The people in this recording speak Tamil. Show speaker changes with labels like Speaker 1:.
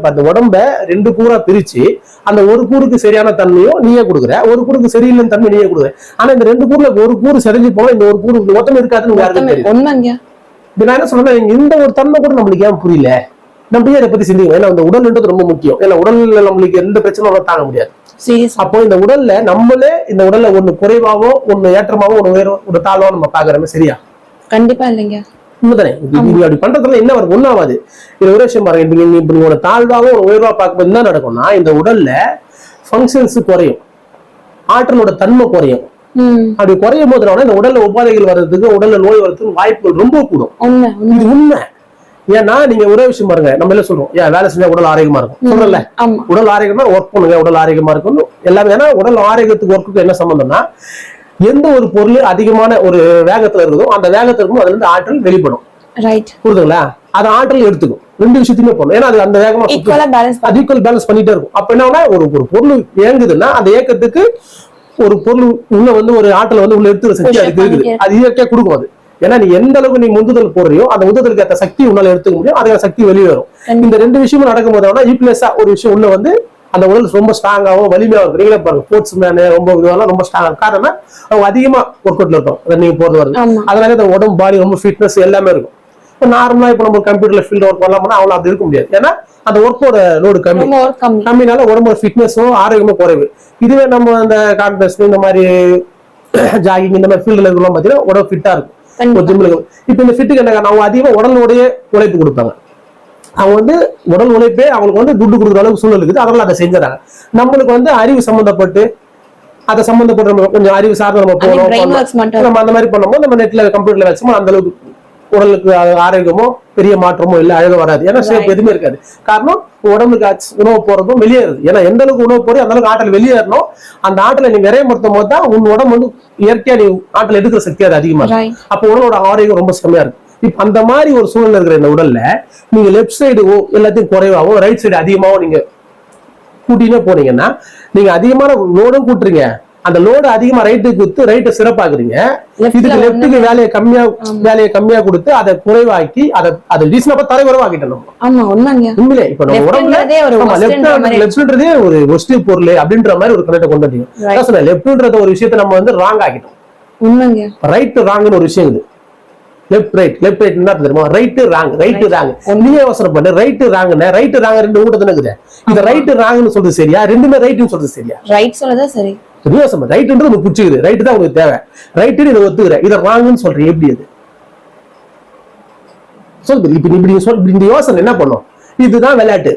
Speaker 1: இப்ப அந்த உடம்ப ரெண்டு கூறா பிரிச்சு அந்த ஒரு கூறுக்கு சரியான தன்மையும் நீயே கொடுக்குற ஒரு கூறுக்கு சரியில்லைன்னு தன்மை நீயே கொடுக்குற. ஆனா இந்த ரெண்டு கூறுல ஒரு கூறு செதஞ்சு போனா இந்த ஒரு கூறு மொத்தம் இருக்காதுன்னு யாருக்கும் தெரியும் நான் என்ன சொல்றேன் இந்த ஒரு தன்மை கூட நம்மளுக்கு ஏன் புரியல? நம்ம இதை பத்தி சிந்திக்கணும்? ஏன்னா இந்த உடல்ன்றது ரொம்ப முக்கியம். ஏன்னா உடல்ல நம்மளுக்கு எந்த பிரச்சனையும் தாங்க முடியாது. அப்போ இந்த உடல்ல நம்மளே இந்த உடல்ல ஒண்ணு குறைவாவோ ஒண்ணு ஏற்றமாவோ ஒண்ணு உயர்வோ ஒரு தாழ்வோ நம்ம பாக்குறோமே சரியா?
Speaker 2: கண்டிப்பா இல்லைங்க.
Speaker 1: உண்மைதானே? அப்படி பண்றதுல என்ன வரும்? ஒண்ணாவாது. இது ஒரு விஷயம் பாருங்க இப்ப நீங்க இப்ப உங்களோட தாழ்வாவோ ஒரு உயர்வா பார்க்கும்போது என்ன நடக்கும்னா இந்த உடல்ல ஃபங்க்ஷன்ஸ் குறையும். ஆற்றலோட தன்மை குறையும். அப்படி குறையும் போது இந்த உடல்ல உபாதைகள் வர்றதுக்கு உடல்ல நோய் வர்றதுக்கு வாய்ப்புகள் ரொம்ப கூடும். இது உண்மை. ஏன்னா நீங்க ஒரே விஷயம் பாருங்க நம்ம எல்லாம் சொல்றோம்? ஏன் வேலை செஞ்சா உடல் ஆரோக்கியமா இருக்கும்? சொல்றல
Speaker 2: ஆமா.
Speaker 1: உடல் ஆரோக்கியமா ஒர்க் பண்ணுங்க உடல் ஆரோக்கியமா இருக்கும் எல்லாமே ஏன்னா உடல் ஆரோக்கியத்துக்கு ஒர்க்குக்கு என்ன சம்பந்தம்னா எந்த ஒரு பொருள் அதிகமான ஒரு வேகத்துல இருக்குதோ அந்த வேகத்துல இருக்கும் அதுல இருந்து ஆற்றல் வெளிப்படும்.
Speaker 2: ரைட்
Speaker 1: புரியுதுங்களா அது ஆற்றல் எடுத்துக்கும். ரெண்டு விஷயத்தையுமே பண்ணும் ஏன்னா அது அந்த வேகமா அது ஈக்குவல் பேலன்ஸ் பண்ணிட்டே இருக்கும். அப்ப என்ன ஒரு ஒரு பொருள் இயங்குதுன்னா அந்த இயக்கத்துக்கு ஒரு பொருள் உள்ள வந்து ஒரு ஆற்றல் வந்து உள்ள எடுத்துக்கிற சக்தி அதுக்கு இருக்குது அது இயற்கையா கொடுக்கும் அது. ஏன்னா நீ எந்த அளவுக்கு நீ முந்துதல் போடுறியோ அந்த முந்துதலுக்கு ஏற்ற சக்தி உன்னால எடுத்துக்க முடியும். அதுக்கான சக்தி வெளியே வரும். இந்த ரெண்டு விஷயமும் நடக்கும்போது ஈக்குவலஸா ஒரு விஷயம் உள்ள வந்து அந்த உடல் ரொம்ப ஸ்ட்ராங்காகவும் வலிமையாகவும் இருக்கும் நீங்களே பாருங்க ஸ்போர்ட்ஸ் மேனு ரொம்ப இதுவெல்லாம் ரொம்ப ஸ்ட்ராங் காரணம் அவங்க அதிகமா ஒர்க் அவுட்ல இருக்கும் ரன்னிங் போறது வருது அதனால இந்த உடம்பு பாடி ரொம்ப ஃபிட்னஸ் எல்லாமே இருக்கும். இப்போ நார்மலா இப்போ நம்ம கம்ப்யூட்டர்ல ஃபீல்ட் ஒர்க் பண்ணலாம் போனா அவ்வளவு அப்படி இருக்க முடியாது. ஏன்னா அந்த ஒர்க்கோட லோடு கம்மி. கம்மினால உடம்போட ஃபிட்னஸும் ஆரோக்கியமும் குறைவு. இதுவே நம்ம அந்த கான்டெஸ்ட் இந்த மாதிரி ஜாகிங் இந்த மாதிரி ஃபீல்டில் இருக்கலாம் பார்த்தீங்கன்னா உடம்பு ஃபிட்டா இருக்கும். இப்போ இந்த ஃபிட்டுக்கு என்ன காரணம்? அவங்க அதிகமாக உடலோடைய உழைப்பு கொடுப்பாங்க. அவங்க வந்து உடல் உழைப்பே அவங்களுக்கு வந்து துட்டு கொடுக்குற அளவுக்கு சூழல் இருக்குது. அதனால அதை செஞ்சுறாங்க. நம்மளுக்கு வந்து அறிவு சம்மந்தப்பட்டு அதை சம்மந்தப்பட்டு நம்ம கொஞ்சம் அறிவு சார்ந்து நம்ம போனோம் நம்ம அந்த மாதிரி பண்ணும்போது நம்ம நெட்ல கம்ப்யூட்டர்ல வச்சோமோ அந்த அளவுக்கு உடலுக்கு ஆரோக்கியமோ பெரிய மாற்றமோ இல்லை அழக வராது. ஏன்னா ஷேப்
Speaker 2: Right.
Speaker 1: எதுவுமே இருக்காது. காரணம் உடம்புக்கு உணவு போறதும் வெளியேறுது. ஏன்னா எந்த அளவுக்கு உணவு போறோம் அந்த அளவுக்கு ஆற்றல் வெளியேறணும். அந்த ஆற்றலை நீ விரையப்படுத்தும் போது தான் உன் உடம்பு வந்து இயற்கையா நீ ஆற்றல் எடுக்கிற சக்தி அது அதிகமா அப்போ உடலோட ஆரோக்கியம் ரொம்ப செம்மையா இருக்கும். இப்ப அந்த மாதிரி ஒரு சூழ்நிலை இருக்கிற இந்த உடல்ல நீங்க லெஃப்ட் சைடு எல்லாத்தையும் குறைவாகவும் ரைட் சைடு அதிகமாகவும் நீங்க கூட்டினே போனீங்கன்னா நீங்க அதிகமான லோடும் கூட்டுறீங்க. அந்த லோடு அதிகமா ரைட்டுக்கு கொடுத்து ரைட்டை சிறப்பாக்குறீங்க. இதுக்கு லெஃப்ட்டுக்கு வேலையை கம்மியா வேலையை கம்மியா கொடுத்து அதை குறைவாக்கி அதை அதை ரீசனப்பா தரை குறைவாக்கிட்டோம்
Speaker 2: ஆமா உண்மைங்க.
Speaker 1: உண்மையிலே இப்ப நம்ம உடம்புல
Speaker 2: லெஃப்ட்ன்றதே ஒரு
Speaker 1: ஒஸ்டி பொருள் அப்படின்ற மாதிரி ஒரு கணத்தை கொண்டு வந்தீங்க லெஃப்ட்ன்றத ஒரு விஷயத்தை நம்ம வந்து ராங் ஆக்கிட்டோம். ரைட் ராங்னு ஒரு விஷயம் இது லெஃப்ட் ரைட் லெஃப்ட் ரைட் என்ன தெரியுமா? ரைட் ராங் ரைட் ராங் நீயே யோசனை பண்ணு ரைட் ராங்னு ரைட் ராங் ரெண்டு தானே இருக்குது. இந்த ரைட் ராங்னு சொல்றது சரியா? ரெண்டுமே ரைட்னு சொல்றது சரியா?
Speaker 2: ரைட் சொல்லதா சரி.
Speaker 1: யோசனை ரைட்ன்றது உனக்கு பிடிச்சிக்குது ரைட் தான் உனக்கு தேவை. ரைட்டு இதை ஒத்துக்கிற இதை ராங்னு சொல்றேன். எப்படி அது? சொல் இப்ப இப்படி சொல் இப்படி இந்த யோசனை என்ன பண்ணும்? இதுதான் விளையாட்டு.